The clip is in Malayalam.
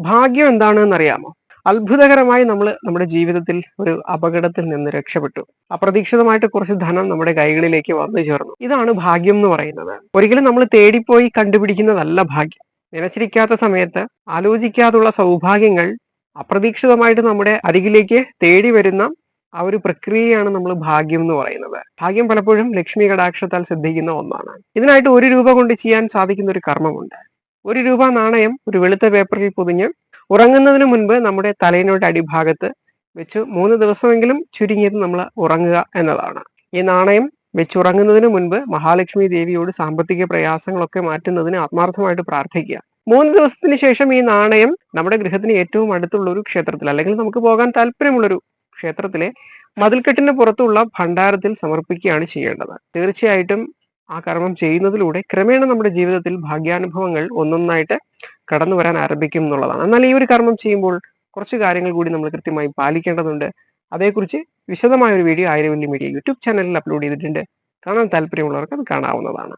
ഭാഗ്യം എന്താണെന്ന് അറിയാമോ അത്ഭുതകരമായി നമ്മൾ നമ്മുടെ ജീവിതത്തിൽ ഒരു അപകടത്തിൽ നിന്ന് രക്ഷപ്പെട്ടു. അപ്രതീക്ഷിതമായിട്ട് കുറച്ച് ധനം നമ്മുടെ കൈകളിലേക്ക് വന്നു ചേർന്നു. ഇതാണ് ഭാഗ്യം എന്ന് പറയുന്നത്. ഒരിക്കലും നമ്മൾ തേടിപ്പോയി കണ്ടുപിടിക്കുന്നതല്ല ഭാഗ്യം. നിലച്ചിരിക്കാത്ത സമയത്ത് ആലോചിക്കാതുള്ള സൗഭാഗ്യങ്ങൾ അപ്രതീക്ഷിതമായിട്ട് നമ്മുടെ അരികിലേക്ക് തേടി വരുന്ന ആ ഒരു പ്രക്രിയയാണ് നമ്മൾ ഭാഗ്യം എന്ന് പറയുന്നത്. ഭാഗ്യം പലപ്പോഴും ലക്ഷ്മി കടാക്ഷത്താൽ ശ്രദ്ധിക്കുന്ന ഒന്നാണ്. ഇതിനായിട്ട് ഒരു രൂപ കൊണ്ട് ചെയ്യാൻ സാധിക്കുന്ന ഒരു കർമ്മമുണ്ട്. ഒരു രൂപ നാണയം ഒരു വെളുത്ത പേപ്പറിൽ പൊതിഞ്ഞ് ഉറങ്ങുന്നതിന് മുൻപ് നമ്മുടെ തലയിനോട് അടിഭാഗത്ത് വെച്ച്. മൂന്ന് ദിവസമെങ്കിലും ചുരുങ്ങിയത് നമ്മൾ ഉറങ്ങുക എന്നതാണ്. ഈ നാണയം വെച്ചുറങ്ങുന്നതിന് മുൻപ് മഹാലക്ഷ്മി ദേവിയോട് സാമ്പത്തിക പ്രയാസങ്ങളൊക്കെ മാറ്റുന്നതിന് ആത്മാർത്ഥമായിട്ട് പ്രാർത്ഥിക്കുക. മൂന്ന് ദിവസത്തിന് ശേഷം ഈ നാണയം നമ്മുടെ ഗൃഹത്തിന് ഏറ്റവും അടുത്തുള്ള ഒരു ക്ഷേത്രത്തിൽ അല്ലെങ്കിൽ നമുക്ക് പോകാൻ താല്പര്യമുള്ളൊരു ക്ഷേത്രത്തിലെ മതിൽക്കെട്ടിന് പുറത്തുള്ള ഭണ്ഡാരത്തിൽ സമർപ്പിക്കുകയാണ് ചെയ്യേണ്ടത്. തീർച്ചയായിട്ടും ആ കർമ്മം ചെയ്യുന്നതിലൂടെ ക്രമേണ നമ്മുടെ ജീവിതത്തിൽ ഭാഗ്യാനുഭവങ്ങൾ ഒന്നൊന്നായിട്ട് കടന്നു വരാൻ ആരംഭിക്കും എന്നുള്ളതാണ്. എന്നാൽ ഈ ഒരു കർമ്മം ചെയ്യുമ്പോൾ കുറച്ച് കാര്യങ്ങൾ കൂടി നമ്മൾ കൃത്യമായി പാലിക്കേണ്ടതുണ്ട്. അതേക്കുറിച്ച് വിശദമായ ഒരു വീഡിയോ ആയിരവല്ലി മീഡിയ യൂട്യൂബ് ചാനലിൽ അപ്ലോഡ് ചെയ്തിട്ടുണ്ട്. കാണാൻ താല്പര്യമുള്ളവർക്ക് അത് കാണാവുന്നതാണ്.